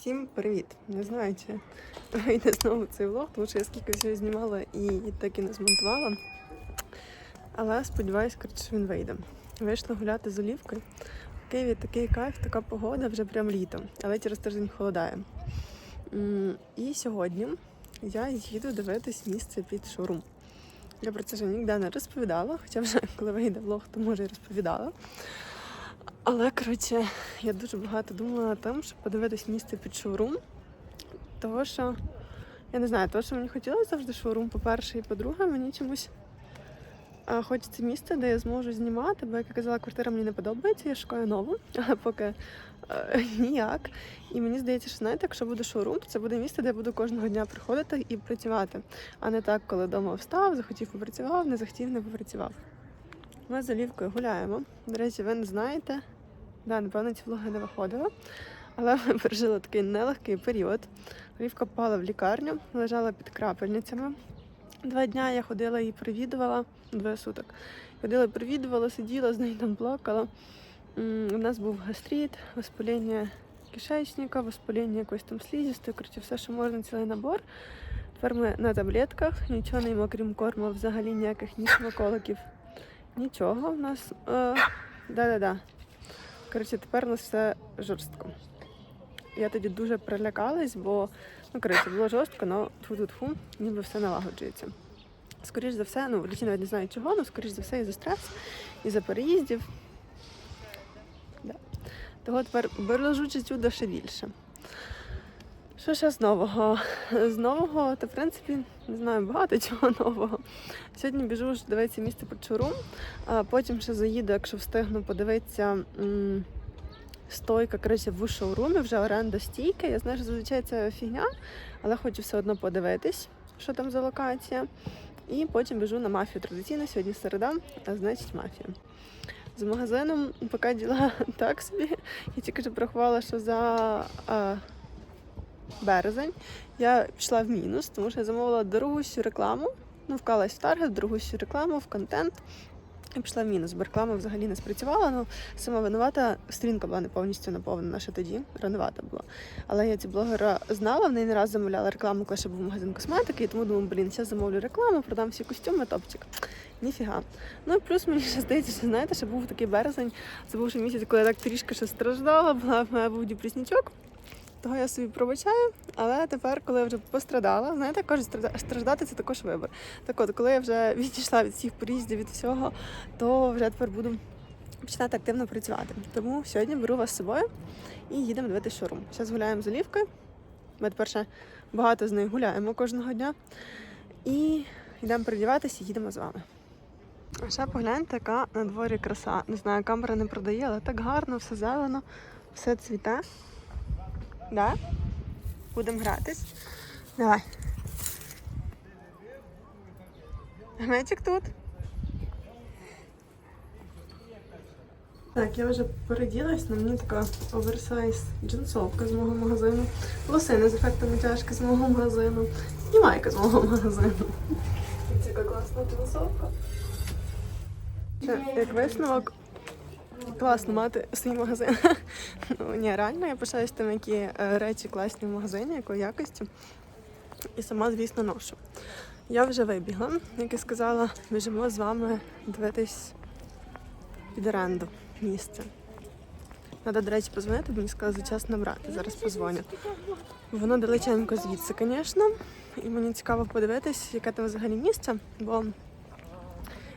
Всім привіт! Не знаю, чи вийде знову цей влог, тому що я скільки всього знімала і так і не змонтувала. Але сподіваюсь, що він вийде. Вийшла гуляти з олівкою. В Києві такий кайф, така погода вже прям літо, але через тиждень холодає. І сьогодні я їду дивитись місце під шоурум. Я про це ще ніде не розповідала, хоча вже коли вийде влог, то може і розповідала. Але коротше, я дуже багато думала над тим, щоб подивитись місце під шоурум. Того що, я не знаю, того, що мені хотілося завжди шоурум, по-перше, і по-друге, мені чомусь а, хочеться місце, де я зможу знімати, бо як я казала, квартира мені не подобається, я шукаю нову, але поки е, ніяк. І мені здається, що знаєте, якщо буде шоурум, то це буде місце, де я буду кожного дня приходити і працювати. А не так, коли вдома встав, захотів попрацював, не захотів, не попрацював. Ми з Олівкою гуляємо. До речі, ви не знаєте. Да, напевно, ці влоги не виходили. Але ми пережили такий нелегкий період. Олівка попала в лікарню, лежала під крапельницями. Два дня я ходила і привідувала, двоє суток. Ходила і привідувала, сиділа, з нею там плакала. У нас був гастрит, воспаління кишечника, воспаління якоїсь там слізістої, коротше, все, що можна, цілий набор. Тепер ми на таблетках, нічого не їмо, крім корму, взагалі ніяких ні смаколиків, нічого. У нас. Е, да-да-да. Коротше, тепер у нас все жорстко. Я тоді дуже прилякалась, бо ну, коротше, було жорстко, але тфу-тфу, ніби все налагоджується. Скоріш за все, ну, лічі навіть не знаю чого, але скоріш за все і за стрес, і за переїздів. Да. Того тепер бережучи чудо ще більше. Що ще з нового? З нового, то в принципі, не знаю, багато чого нового. Сьогодні біжу ж дивитися місце під шурум, а потім ще заїду, якщо встигну подивитися стойка коротше, в шоурумі, вже оренда стійки. Я знаю, що зазвичай це фігня, але хочу все одно подивитись, що там за локація. І потім біжу на мафію традиційно, сьогодні середа, а значить мафія. З магазином поки діла так собі. Я тільки що порахувала, що за березень я пішла в мінус, тому що я замовила дорогущу рекламу. Ну, вкалась в таргет, дорогущу рекламу, в контент. І пішла в мінус, бо реклама взагалі не спрацювала. Ну, сама винувата, сторінка була не повністю наповнена ще тоді, ранувата була. Але я ці блогера знала, в неї не раз замовляла рекламу, коли ще був магазин косметики, і тому думаю, блін, зараз замовлю рекламу, продам всі костюми, топчик. Ніфіга. Ну і плюс мені ще здається, що знаєте, що був такий березень, це був ще місяць, коли я так трішки ще страждала, була в мене був депреснічок. Того я собі пробачаю, але тепер, коли я вже пострадала, знаєте, кажуть, страждати це також вибір. Так от, коли я вже відійшла від всіх поїздів, від всього, то вже тепер буду починати активно працювати. Тому сьогодні беру вас з собою і їдемо дивитися шоурум. Зараз гуляємо з Олівкою. Ми тепер ще багато з нею гуляємо кожного дня. І йдемо передіватися і їдемо з вами. А ще погляньте, яка на дворі краса. Не знаю, камера не продає, але так гарно, все зелено, все цвіте. Да? Будемо гратись. Давай. Гметик тут. Так, я вже переділась, на мені така оверсайз джинсовка з мого магазину, лосини з ефектами тяжки з мого магазину і майка з мого магазину. Це яка класна джинсовка. Це, як висновок, класно мати свій магазин. Ну, ні, реально я пишаюсь тим, які е, речі класні в магазині, якої якості. І сама, звісно, ношу. Я вже вибігла, як я сказала, біжимо з вами дивитись під оренду місце. Треба, до речі, позвонити, мені сказали за час набрати. Зараз позвоню. Воно далеченько звідси, звісно. І мені цікаво подивитись, яке там взагалі місце, бо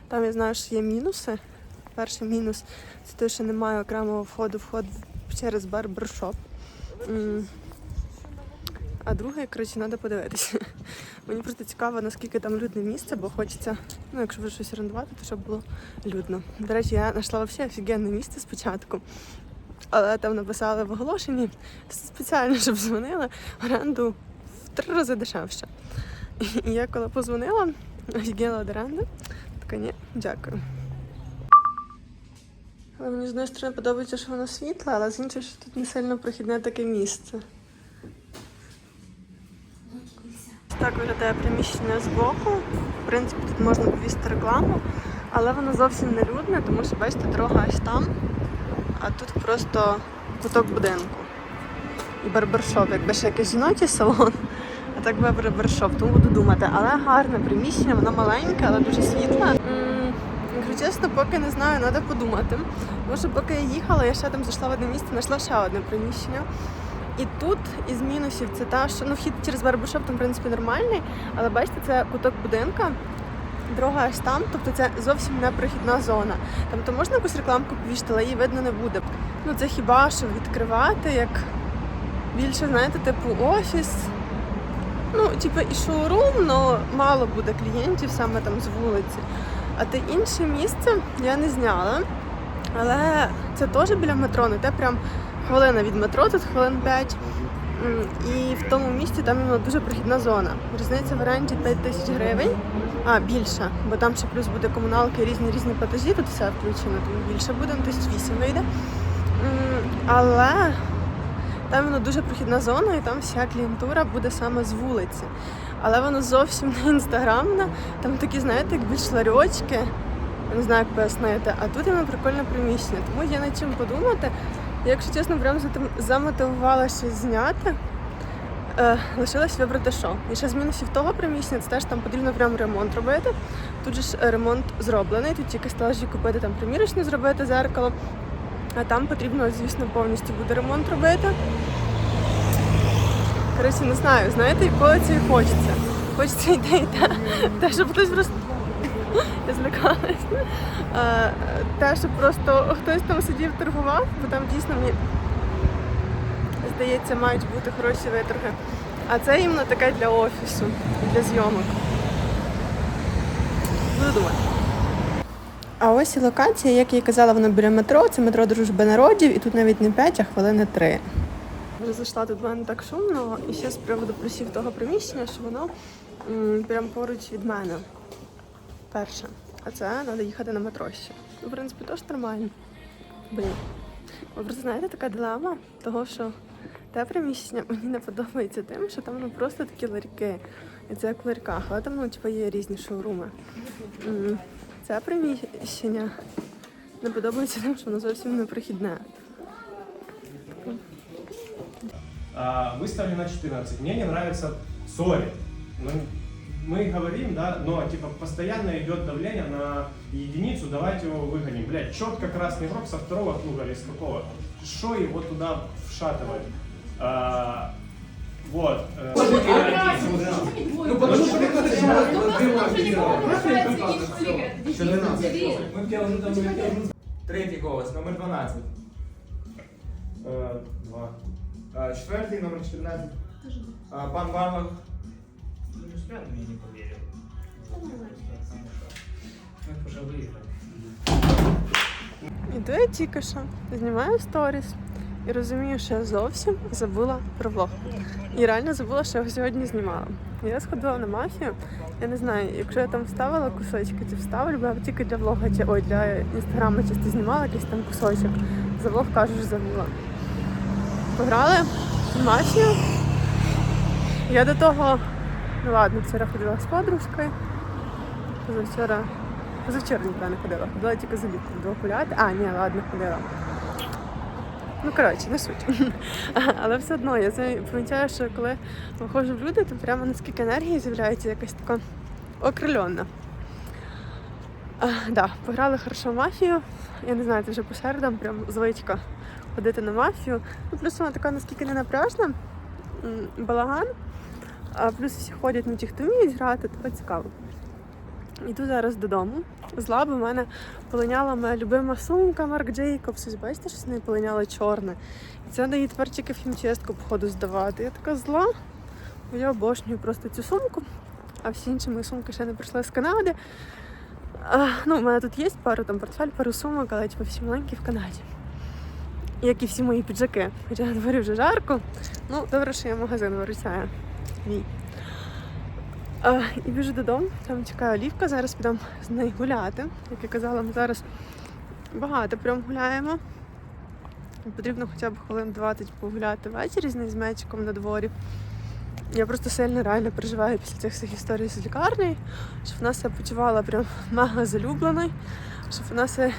там я знаю, що є мінуси. Перший мінус це те, що немає окремого входу вход через барбершоп. А друге, коротше, треба подивитися. Мені просто цікаво, наскільки там людне місце, бо хочеться, ну, якщо вже щось орендувати, то щоб було людно. До речі, я знайшла взагалі офігенне місце спочатку. Але там написали в оголошенні спеціально, щоб дзвонили оренду в три рази дешевше. І я коли позвонила, офігела від оренди, така ні, дякую. Але мені з однієї сторони подобається, що воно світле, але з іншої, що тут не сильно прохідне таке місце. Так виглядає приміщення збоку. В принципі, тут можна повісити рекламу, але воно зовсім не людне, тому що бачите, дорога ось там, а тут просто куток будинку. і барбершоп. Якби ще якийсь жіночий салон, а так би барбершоп, тому буду думати. Але гарне приміщення, воно маленьке, але дуже світле. Чесно, поки не знаю, треба подумати. Тому поки я їхала, я ще там зайшла в одне місце, знайшла ще одне приміщення. І тут із мінусів це та, що ну вхід через барбершоп там в принципі нормальний, але бачите, це куток будинка. Дорога аж там, тобто це зовсім не прохідна зона. Там то можна якусь рекламку повішати, але її видно не буде. Ну це хіба що відкривати як більше, знаєте, типу офіс. Ну, типу, і шоурум, але мало буде клієнтів саме там з вулиці. А те інше місце я не зняла. Але це теж біля метро, не те прям хвилина від метро, тут хвилин 5. І в тому місці там іменно дуже прохідна зона. Різниця в оренді 5 тисяч гривень, а більше, бо там ще плюс буде комуналки, різні різні платежі, тут все включено, тому більше буде, ну, тисяч вісім вийде. Але там воно дуже прохідна зона, і там вся клієнтура буде саме з вулиці. Але воно зовсім не інстаграмне, там такі, знаєте, як більш ларьочки. Я не знаю, як пояснити. А тут воно прикольне приміщення, тому є над чим подумати. Я, якщо чесно, прям замотивувала щось зняти. Е, лишилось вибрати що. І ще з мінусів того приміщення, це теж там потрібно прям ремонт робити. Тут же ж ремонт зроблений, тут тільки стелажі купити там примірочне зробити зеркало. А там потрібно, звісно, повністю буде ремонт робити. Коротше, не знаю, знаєте, якого це і хочеться. Хочеться те, і те. Те, щоб хтось просто. Я злякалась. Е, Те, щоб просто хтось там сидів торгував, бо там дійсно мені здається, мають бути хороші виторги. А це іменно таке для офісу, для зйомок. Буду думати. А ось і локація, як я казала, вона біля метро. Це метро Дружби народів, і тут навіть не 5, а хвилини 3. Вже зайшла тут в мене так шумно, і ще з приводу плюсів того приміщення, що воно прямо поруч від мене. Перше. А це треба їхати на метро ще. Ну, в принципі, теж нормально. Блін. Ви просто знаєте, така дилема того, що те приміщення мені не подобається тим, що там ну, просто такі ларьки. І це як в ларьках, але там ну, типу, є різні шоуруми. М, Це приміщення не подобається тим, що воно зовсім не прохідне. А, выставили на 14. Мне не нравится сори. Ну, мы говорим, да, но типа постоянно идет давление на единицу, давайте его выгоним. Блять, четко красный игрок со второго круга или с какого? Что его туда вшатывает? А, вот. э, Ну, потому что это сейчас Мы делаем там Третій голос, номер 12. э, два. А, Четвертий, номер 14. А, Пан Варлок. Ну, справді мені не повірив. Ми вже виїхали. Іду я тільки що, знімаю сторіс і розумію, що я зовсім забула про влог. І реально забула, що я його сьогодні знімала. Я сходила на мафію. Я не знаю, якщо я там вставила кусочки, чи вставлю, бо я тільки для влога, чи ой, для інстаграму часто знімала якийсь там кусочок. За влог кажу, забула. Пограли в мафію. Я до того, ну ладно, вчора ходила з подружкою. Позавчора Позавчора нікуди не ходила. Ходила тільки за літом до гуляти. А, ні, ладно, ходила. Ну, коротше, не суть. Але все одно я помічаю, що коли виходжу в люди, то прямо наскільки енергії з'являється якась така окрильонна. Да, пограли хорошо в мафію. Я не знаю, це вже по середам прям звичка ходити на мафію. Ну, плюс вона така наскільки не напряжна, балаган. А плюс всі ходять на ті, хто вміють грати, то цікаво. Іду зараз додому. Зла, бо в мене полиняла моя любима сумка Марк Джейкобс. Бачите, що з нею полиняла чорне. І це дає тепер тільки в хімчистку, походу, здавати. Я така зла, бо я обожнюю просто цю сумку, а всі інші мої сумки ще не прийшли з Канади. А, ну, у мене тут є пару там портфель, пару сумок, але типу, всі маленькі в Канаді. Як і всі мої піджаки. Хоча на дворі вже жарко. Ну, добре, що я магазин виручаю. Мій. І біжу додому, там чекає Олівка, зараз підемо з нею гуляти. Як я казала, ми зараз багато прям гуляємо. Потрібно хоча б хвилин 20 погуляти ввечері з нею з мечиком на дворі. Я просто сильно реально переживаю після цих всіх історій з лікарні, щоб вона себе почувала прям мега залюбленою, щоб вона себе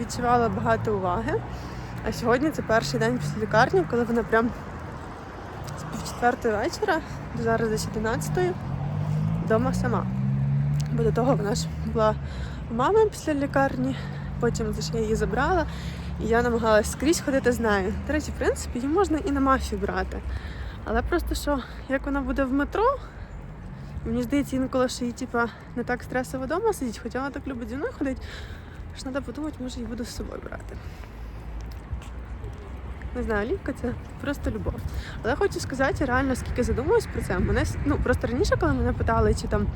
відчувала багато уваги. А сьогодні це перший день після лікарні, коли вона прям з пів четвертої вечора, зараз десь 11 вдома сама. Бо до того вона ж була у мами після лікарні, потім я її забрала, і я намагалась скрізь ходити з нею. До речі, в принципі, її можна і на мафію брати. Але просто що, як вона буде в метро, мені здається, інколи що їй типа, не так стресово вдома сидіть, хоча вона так любить зі мною ходити, що треба подумати, може її буду з собою брати. Не знаю, Олівка це просто любов. Але хочу сказати, реально, скільки задумуюсь про це. Мене ну просто раніше, коли мене питали, чи там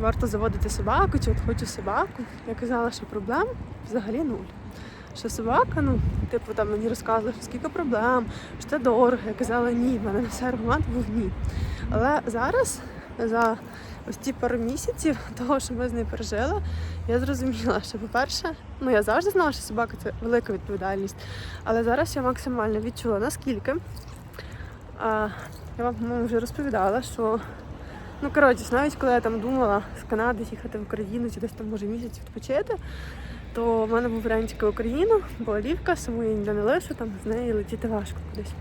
варто заводити собаку, чи от хочу собаку, я казала, що проблем взагалі нуль. Що собака, ну, типу, там мені розказували, що скільки проблем, що це дорого. Я казала ні, в мене на все аргумент був ні. Але зараз, за ось ці пару місяців того, що ми з нею пережили, я зрозуміла, що, по-перше, ну я завжди знала, що собака це велика відповідальність. Але зараз я максимально відчула, наскільки. А, я вам, по-моєму, вже розповідала, що ну коротше, навіть коли я там думала з Канади їхати в Україну чи десь там може місяць відпочити, то в мене був варіантик в Україну, бо Олівка, саму я ніде не лишу, там з нею летіти важко кудись.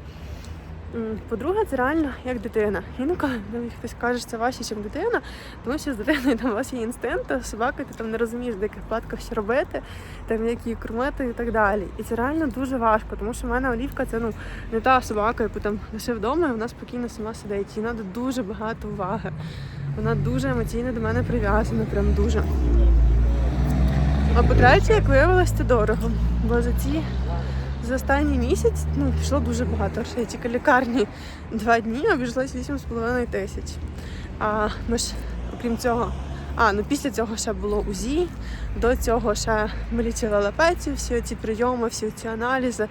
По-друге, це реально як дитина. Інколи мені хтось каже, що це важче, ніж дитина, тому що з дитиною там у вас є інстинкт, а з собакою ти там не розумієш, в яких випадках що робити, там як її кормити і так далі. І це реально дуже важко, тому що в мене Олівка це ну не та собака, яку там лише вдома, і вона спокійно сама сидить. Їй треба дуже багато уваги. Вона дуже емоційно до мене прив'язана, прям дуже. А по-третє, як виявилось, це дорого. Бо за ці за останній місяць ну, пішло дуже багато. Ще тільки лікарні два дні обійшлось 8,5 тисяч. А ми ж, окрім цього, а ну після цього ще було УЗІ, до цього ще ми лічили алапецію, всі ці прийоми, всі ці аналізи.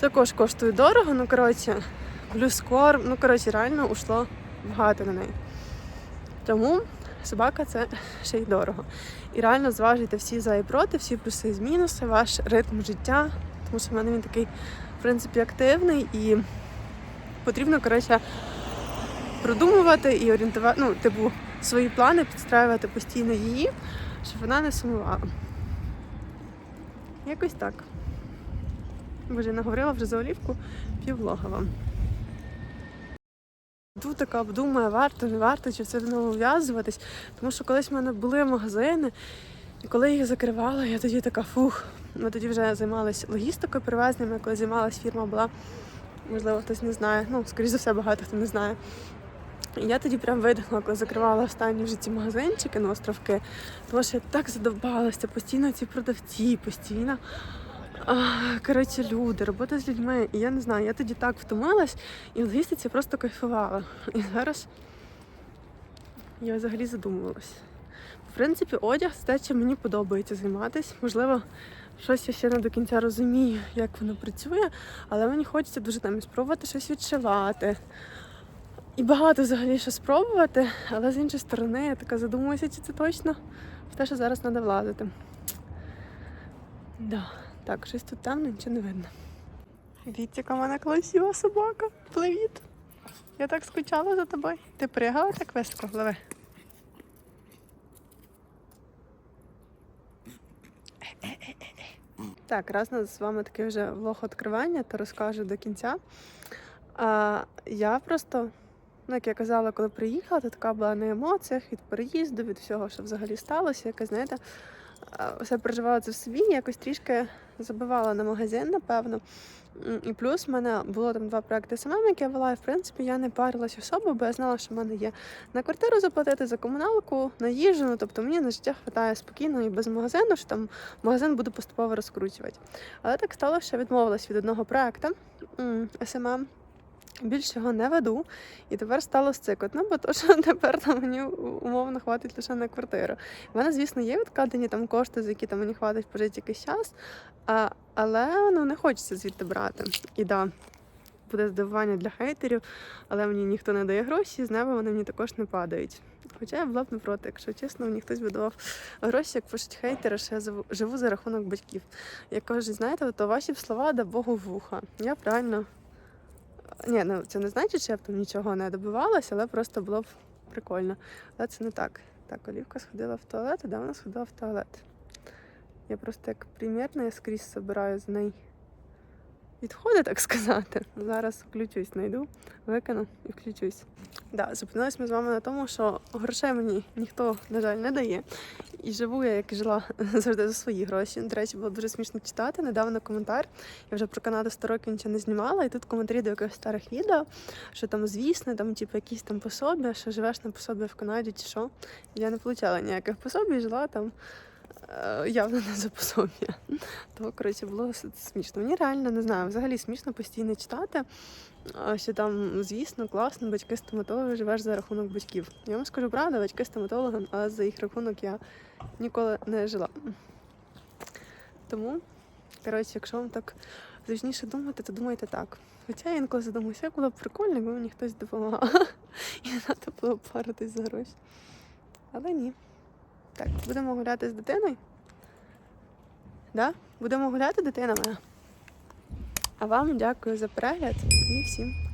Також коштує дорого, ну коротше, плюс корм, ну коротше, реально ушло багато на неї. Тому собака це ще й дорого. І реально зважуйте всі за і проти, всі плюси і мінуси, ваш ритм життя, тому що в мене він такий, в принципі, активний і потрібно, коротше, продумувати і орієнтувати, ну, типу, свої плани підстраювати постійно її, щоб вона не сумувала. Якось так. Боже, наговорила вже за олівку півлога вам. Тут така обдумає, варто, не варто, чи до нього в'язуватись. Тому що колись в мене були магазини, і коли їх закривала, я тоді така фух. Ми тоді вже займалися логістикою привезненнями, коли займалась фірма була, можливо, хтось не знає. Ну, скоріш за все, багато хто не знає. І я тоді прям видихнула, коли закривала останні в житті магазинчики на островки, тому що я так задовбалася, постійно ці продавці, постійно. Коротше, люди, робота з людьми. І я не знаю, я тоді так втомилась і в логістиці просто кайфувала. І зараз я взагалі задумувалась. В принципі, одяг це те, чим мені подобається займатися. Можливо, щось я ще не до кінця розумію, як воно працює, але мені хочеться дуже там спробувати щось відшивати. І багато взагалі що спробувати, але з іншої сторони я така задумуюся, чи це точно в те, що зараз треба влазити. Да. Так, щось тут темно, нічого не видно. Дивіться, яка в мене красива собака. Привіт. Я так скучала за тобою. Ти пригала так високо, пливи. Так, раз у нас з вами такий вже влог відкривання, то розкажу до кінця. А, я просто, ну як я казала, коли приїхала, то така була на емоціях від переїзду, від всього, що взагалі сталося. Якось, знаєте, все переживала це в собі, якось трішки забивала на магазин, напевно. І плюс в мене було там два проекти самим, які я вела, і в принципі я не парилась особо, бо я знала, що в мене є на квартиру заплатити за комуналку, на їжу. Ну, тобто мені на життя вистачає спокійно і без магазину, що там магазин буду поступово розкручувати. Але так стало, що я відмовилась від одного проекту м, SMM. Більше його не веду, і тепер стало сцикотно, бо то, що тепер там мені умовно хватить лише на квартиру. У мене, звісно, є відкладені там кошти, за які там мені хватить пожити якийсь час, а, але ну, не хочеться звідти брати. І да, буде здивування для хейтерів, але мені ніхто не дає гроші, з неба вони мені також не падають. Хоча я була б не проти, якщо чесно, мені хтось би давав гроші, як пишуть хейтери, що я живу- за рахунок батьків. Як кажуть, знаєте, то ваші слова да Богу вуха. Я правильно. Ні, ну це не значить, що я б там нічого не добивалася, але просто було б прикольно. Але це не так. Так, Олівка сходила в туалет, а де вона сходила в туалет? Я просто як примірно я скрізь собираю з неї відходи, так сказати. Зараз включусь, знайду, викину і включусь. Да, зупинились ми з вами на тому, що грошей мені ніхто, на жаль, не дає. І живу я, як жила завжди за свої гроші. До речі, було дуже смішно читати. Недавно коментар. Я вже про Канаду 100 років нічого не знімала, і тут коментарі до якихось старих відео, що там, звісно, там, типу, якісь там пособі, що живеш на пособі в Канаді чи що. Я не отримала ніяких пособій, жила там явно не за пособі. То, коротше, було смішно. Мені реально не знаю, взагалі смішно постійно читати. Що там, звісно, класно, батьки стоматологи живеш за рахунок батьків. Я вам скажу правду, батьки стоматологи, але за їх рахунок я ніколи не жила. Тому, коротше, якщо вам так зручніше думати, то думайте так. Хоча я інколи задумуюся, як було б прикольно, якби мені хтось допомагав. І не треба було б паритись за гроші. Але ні. Так, будемо гуляти з дитиною. Да? Будемо гуляти, дитина моя. А вам дякую за перегляд і всім